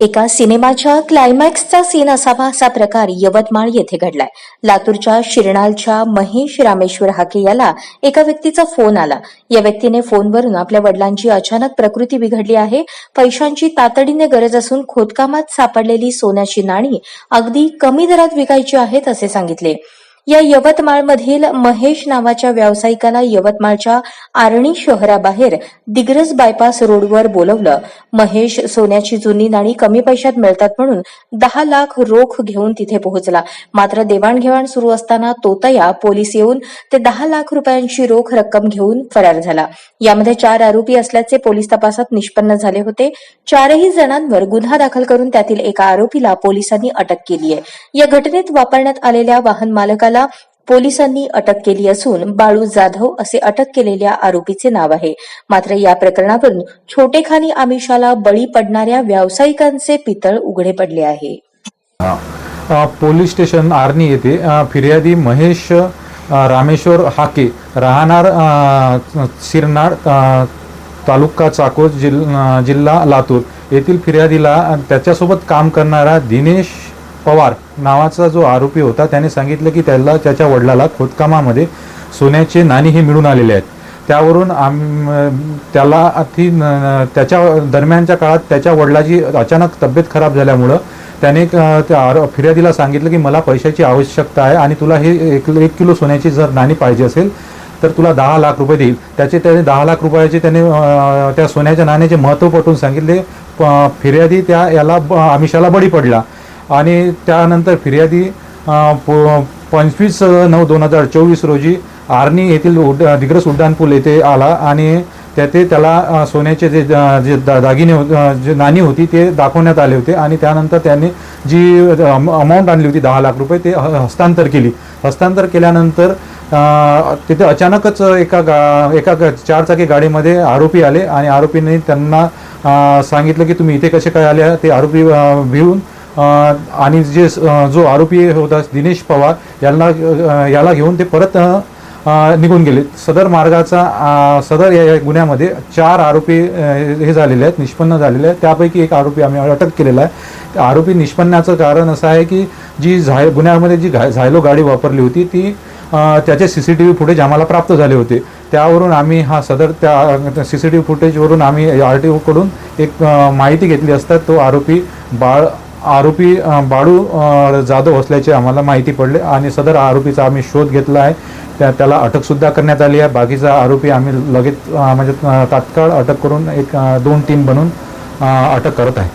एका सिनेमाच्या क्लायमॅक्सचा सीन असावा असा प्रकार यवतमाळ येथे घडलाय. लातूरच्या शिरणालच्या महेश रामेश्वर हाके याला एका व्यक्तीचा फोन आला. या व्यक्तीने फोनवरून आपल्या वडिलांची अचानक प्रकृती बिघडली आहे. पैशांची तातडीने गरज असून खोदकामात सापडलेली सोन्याची नाणी अगदी कमी दरात विकायची आहेत असे सांगितले. या यवतमाळमधील महेश नावाच्या व्यावसायिकाला यवतमाळच्या आर्णी शहराबाहेर दिग्रस बायपास रोडवर बोलवलं. महेश सोन्याची जुनी नाणी कमी पैशात मिळतात म्हणून दहा लाख रोख घेऊन तिथे पोहोचला. मात्र देवाणघेवाण सुरू असताना तोतया पोलीस येऊन ते दहा लाख रुपयांची रोख रक्कम घेऊन फरार झाला. यामध्ये चार आरोपी असल्याचे पोलीस तपासात निष्पन्न झाले होते. चारही जणांवर गुन्हा दाखल करून त्यातील एका आरोपीला पोलिसांनी अटक केली आहे या घटनेत वापरण्यात आलेल्या वाहन मालकाला पोलिसांनी अटक केली असून बाळू जाधव असे अटक केलेल्या आरोपीचे नाव आहे. मात्र या प्रकरणावरून छोटेखानी आमिषाला बळी पडणाऱ्या व्यावसायिकांचे पितळ उघडे पडले आहे. पोलीस स्टेशन आर्नी येथे फिर्यादी महेश रामेश्वर हाके राहणार अ, सिरनाड तालुका चाकोर जिल्हा लातूर येथील फिर्यादीला त्याच्यासोबत काम करणारा दिनेश पवार नावाचा जो आरोपी होता त्याने सांगितलं की त्याला त्याच्या वडिलाला खोदकामामध्ये सोन्याचे नाणी हे मिळून आलेले आहेत. त्यावरून आम त्याला ती न- त्याच्या दरम्यानच्या काळात त्याच्या वडिलाची अचानक तब्येत खराब झाल्यामुळं त्याने त्या आरो- फिर्यादीला सांगितलं की मला पैशाची आवश्यकता आहे आणि तुला हे एक एक किलो सोन्याची जर नाणी पाहिजे असेल तर तुला दहा लाख रुपये देईल. त्याचे त्याने दहा लाख रुपयाचे त्याने त्या सोन्याच्या नाण्याचे महत्त्व पटवून सांगितले. प- फिर्यादी त्या याला ब- आमिषाला बळी पडला. आणि त्यानंतर फिर्यादी प- पंचवीस नऊ दोन हजार चोवीस रोजी आर्नी येथील उड्ड दिग्रस उड्डाणपूल येथे आला आणि त्याते त्याला सोन्याचे जे जे दा- दागिने जे नाणी होती ते दाखवण्यात आले होते आणि त्यानंतर त्यांनी जी अमाऊंट आणली होती दहा लाख रुपये ते हस्तांतर केली. हस्तांतर केल्यानंतर तिथे अचानकच एका गा एका ग- चारचाकी गाडीमध्ये आरोपी आले आणि आरोपीने त्यांना सांगितलं की तुम्ही इथे कसे काय आले ते आरोपी भिवून आणि जे जो आरोपी होता दिनेश पवार यांना याला घेऊन ते परत निघून गेले. सदर मार्गाचा सदर या या गुन्ह्यामध्ये चार आरोपी हे झालेले आहेत निष्पन्न झालेले आहेत. त्यापैकी एक आरोपी आम्ही अटक केलेला आहे. आरोपी निष्पन्नाचं कारण असं आहे की जी झाय गुन्ह्यामध्ये जी घाय झायलो गाडी वापरली होती ती त्याचे C C T V footage आम्हाला प्राप्त झाले होते. त्यावरून आम्ही हा सदर त्या सी सी टी व्ही फुटेजवरून आम्ही आर टी ओकडून एक माहिती घेतली असता तो आरोपी बाळ आरोपी बाळू जाधव असल्याचे आम्हाला माहिती पडले आणि सदर आरोपीचा आम्ही शोध घेतला आहे. त्या त्याला अटकसुद्धा करण्यात आली आहे. बाकीचा आरोपी आम्ही लगेच म्हणजे तात्काळ अटक करून एक दोन टीम बनवून अटक करत आहे.